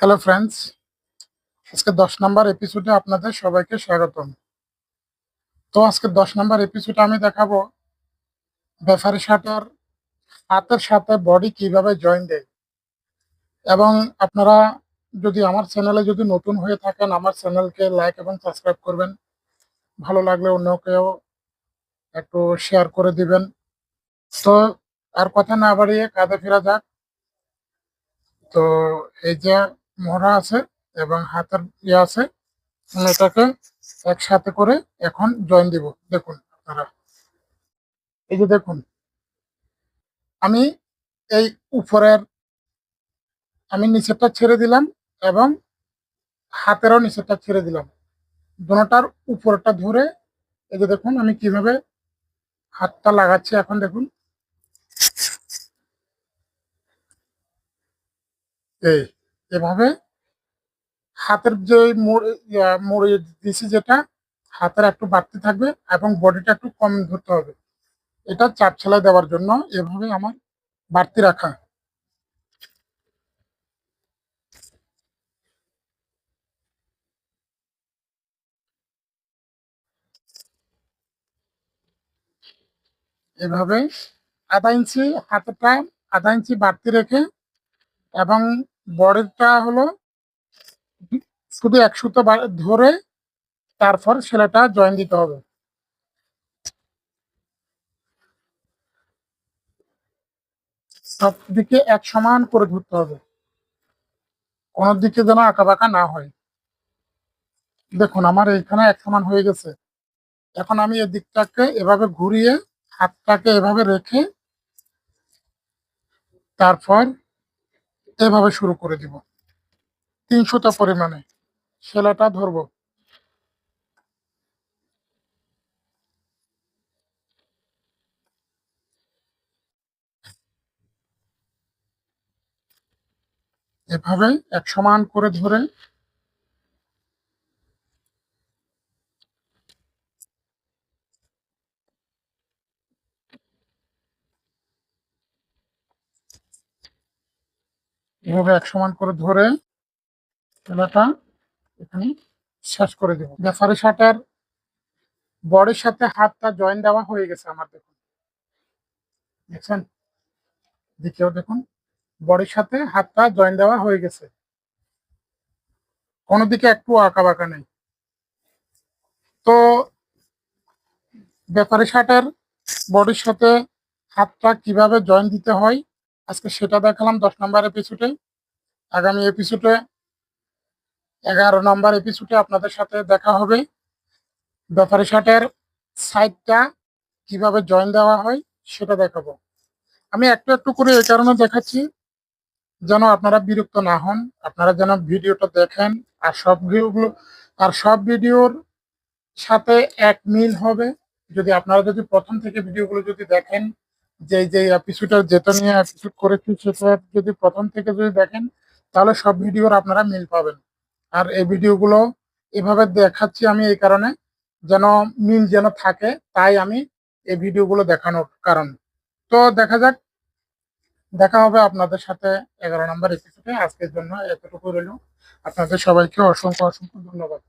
Hello friends আজকে দশ number এপিসোডে আপনাদের সবাইকে স্বাগতম। তো আজকে দশ নাম্বার এপিসোডে আমি দেখাবো ব্যাফারি শার্টার, হাতের সাথে বডি কীভাবে জয়েন দেয়। এবং আপনারা যদি আমার চ্যানেলে যদি নতুন হয়ে থাকেন, আমার চ্যানেলকে লাইক এবং সাবস্ক্রাইব করবেন। ভালো লাগলে অন্যকেও একটু শেয়ার করে দিবেন। তো আর কথা না বাড়িয়ে কাঁধে ফেরা যাক। তো এই যে মোহরা আছে এবং হাতের ইয়ে আছে, আমি এটাকে একসাথে করে এখন জয়েন দিব। দেখুন আপনারা। এই যে দেখুন, আমি এই উপরের, আমি নিচেরটা ছেড়ে দিলাম এবং হাতেরও নিচেরটা ছেড়ে দিলাম। দুটার উপরটা ধরে, এই যে দেখুন, আমি কীভাবে হাতটা লাগাচ্ছি এখন দেখুন। এই। এভাবে হাতের যে মুড়ি দিছি যেটা, হাতের একটু বাড়তি থাকবে এবং বডিটা একটু কম ধরতে হবে। এটা চাপ ছেলাই দেওয়ার জন্য এভাবে আমার বাড়তি রাখা। এভাবে আধা ইঞ্চি হাতেরটা আধা ইঞ্চি বাড়তি রেখে এবং বডিটা হলো শুধু এক সুতো ধরে তারপর সেলাইটা জয়েন দিতে হবে। সব দিকে এক সমান করে ধরতে হবে। কোন দিকে যেন আঁকা বাঁকা না হয়। দেখুন, আমার এইখানে এক সমান হয়ে গেছে। এখন আমি এই দিকটাকে এভাবে ঘুরিয়ে হাতটাকে এভাবে রেখে তারপর এভাবে শুরু করে দিব। তিনশোটা পরিমাণে সেলাটা ধরব। এভাবে এক সমান করে ধরে এভাবে এক সমান করে ধরে সেলাইটা এখানে শেষ করে দেব। ব্যাপারি শার্টের বডির সাথে হাতটা জয়েন দেওয়া হয়ে গেছে আমার দেখুন। দেখছেন? দ্বিতীয় দেখুন বডির সাথে হাতটা জয়েন দেওয়া হয়ে গেছে। কোনো দিকে একটু আঁকা বাঁকা নেই। তো ব্যাপারি শার্টের বডির সাথে হাতটা কীভাবে জয়েন দিতে হয় আজকে সেটা দেখালাম দশ নম্বর এপিসোডে আগামী এপিসোডে এগারো নম্বর এপিসোডে আপনাদের সাথে দেখা হবে। ব্যাপারি শার্টের সাইডটা কীভাবে জয়েন দেওয়া হয় সেটা দেখাবো। আমি একটু একটু করে এই কারণে দেখাচ্ছি, যেন আপনারা বিরক্ত না হন, আপনারা যেন ভিডিওটা দেখেন, আর সব ভিডিওগুলো, আর সব ভিডিওর সাথে এক মিল হবে। যদি আপনারা যদি প্রথম থেকে ভিডিওগুলো যদি দেখেন যে যে এপিসোডের যেটা নিয়ে এপিসোড করেছি সেটা যদি প্রথম থেকে যদি দেখেন, তাহলে সব ভিডিওর আপনারা মিল পাবেন। আর এই ভিডিওগুলো এভাবে দেখাচ্ছি আমি এই কারণে, যেন মিল যেন থাকে, তাই আমি এই ভিডিওগুলো দেখানোর কারণ। তো দেখা যাক, দেখা হবে আপনাদের সাথে এগারো নম্বর এপিসোডে আজকের জন্য এতটুকু রইল। আপনাদের সবাইকে অসংখ্য অসংখ্য ধন্যবাদ।